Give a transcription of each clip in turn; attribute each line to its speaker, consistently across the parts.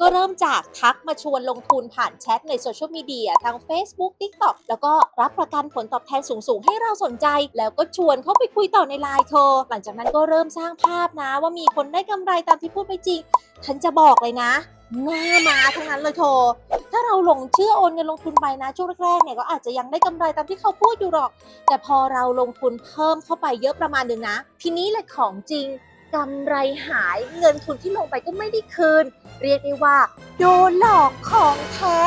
Speaker 1: ก็เริ่มจากทักมาชวนลงทุนผ่านแชทในโซเชียลมีเดียทาง Facebook TikTok แล้วก็รับประกันผลตอบแทนสูงๆ ให้เราสนใจ แล้วก็ชวนเข้าไปคุยต่อในไลน์เธอ หลังจากนั้นก็เริ่มสร้างภาพนะ ว่ามีคนได้กำไรตามที่พูดไปจริงฉันจะบอกเลยนะหน้ามาทั้งนั้นเลยเธอถ้าเราหลงเชื่อโอนเงินลงทุนไปนะช่วงแรกๆเนี่ยก็อาจจะยังได้กำไรตามที่เขาพูดอยู่หรอก แต่พอเราลงทุนเพิ่มเข้าไปเยอะประมาณหนึ่งนะ ทีนี้แหละของจริง กำไรหายเงินทุนที่ลงไปก็ไม่ได้คืน เรียกได้ว่า โดนหลอกของแท้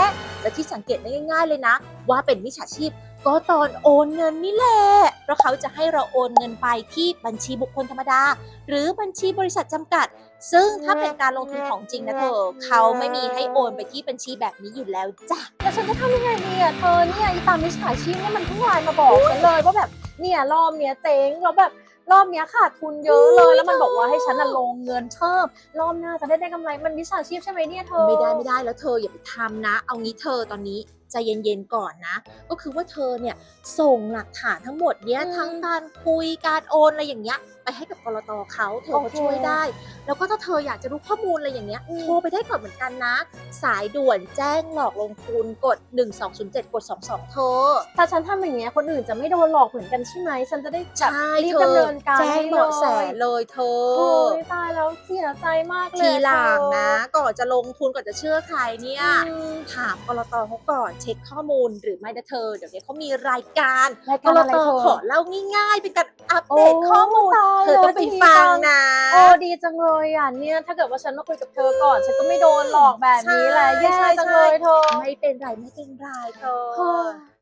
Speaker 1: และที่สังเกตได้ง่ายๆเลยนะ ว่าเป็นมิจฉาชีพก็ตอนโอนเงินนี่แหละ เพราะเขาจะให้เราโอนเงินไปที่บัญชีบุคคลธรรมดา หรือบัญชีบริษัทจำกัด ซึ่งถ้าเป็นการลงทุนของจริงนะเธอ เขาไม่มีให้โอนไปที่บัญชีแบบนี้อยู่แล้วจ้ะ
Speaker 2: แล้วฉันจะทำยังไงดีอะเธอเนี่ยอีตามมิจฉาชีพเนี่ยมันเพิ่งไลน์มาบอกฉันเลยว่าแบบเนี่ยรอบเนี้ยเจ๊งแล้วแบบ รอบเนี้ยขาดทุนเยอะเลย แล้วมันบอกว่าให้ฉันน่ะลงเงินเพิ่มรอบหน้าจะได้ได้กำไรมันมิจฉาชีพใช่ไหมเนี่ยเธอ
Speaker 1: ไม่ได้ไม่ได้แล้วเธออย่าไปทำนะ เอางี้เธอตอนนี้ ใจเย็นๆก่อนนะ ก็คือว่าเธอเนี่ยส่งหลักฐานทั้งหมดเนี้ย
Speaker 2: อืม
Speaker 1: ทั้งการคุยการโอนอะไรอย่างเงี้ยไปให้กับกรตเขาเธอ
Speaker 2: โอ
Speaker 1: เขา
Speaker 2: เค
Speaker 1: ช่วยได้ แล้วก็ถ้าเธออยากจะรู้ข้อมูลอะไรอย่างเงี้ย
Speaker 2: อืม
Speaker 1: โทรไปได้ก่อนเหมือนกันนะ สายด่วนแจ้งหลอกลงทุนกด 1207 กด 22 เธอ
Speaker 2: ถ้าฉันทำอย่างเงี้ยคนอื่นจะไม่โดนหลอกเหมือนกันใช่ไหม ฉันจะได้แบบ
Speaker 1: ใช่
Speaker 2: รีบ
Speaker 1: เธอ
Speaker 2: ดำเนินการ
Speaker 1: แจ้ง
Speaker 2: ให้
Speaker 1: เบาะแส
Speaker 2: เลย
Speaker 1: เลยเธ
Speaker 2: โอ้
Speaker 1: อ
Speaker 2: ยตายแล้วเสียใจมากเลย
Speaker 1: ทีหลัง
Speaker 2: เธอ
Speaker 1: นะ ก่อนจะลงทุนก่อนจะเชื่อใครเนี่ย
Speaker 2: อืม
Speaker 1: ถามกรตเขาก่อนเช็คข้อมูลหรือไม่นะเธอ เดี๋ยวนี้เขามีรายการ
Speaker 2: ราย
Speaker 1: ก
Speaker 2: การ
Speaker 1: ร
Speaker 2: อะไร
Speaker 1: ต
Speaker 2: เธอ
Speaker 1: ขอเล่าง่ายๆ เป็นการอัป
Speaker 2: โอ้
Speaker 1: เดตข้อมูล
Speaker 2: ตาย
Speaker 1: เธอต้อง
Speaker 2: แล้ว
Speaker 1: ไป
Speaker 2: ดี
Speaker 1: ฟัง
Speaker 2: จั
Speaker 1: นะ
Speaker 2: โอ้ดีจังเลยอะเนี่ยถ้าเกิดว่าฉันมาคุยกับเธอก่อน ฉันก็ไม่โดนหลอกแบบนี้แหละ
Speaker 1: ใช่
Speaker 2: แย่
Speaker 1: ใช่
Speaker 2: จังเลยเธอ
Speaker 1: ไม่เป็นไรไม่เป็นไรเธอ
Speaker 2: เฮ้ย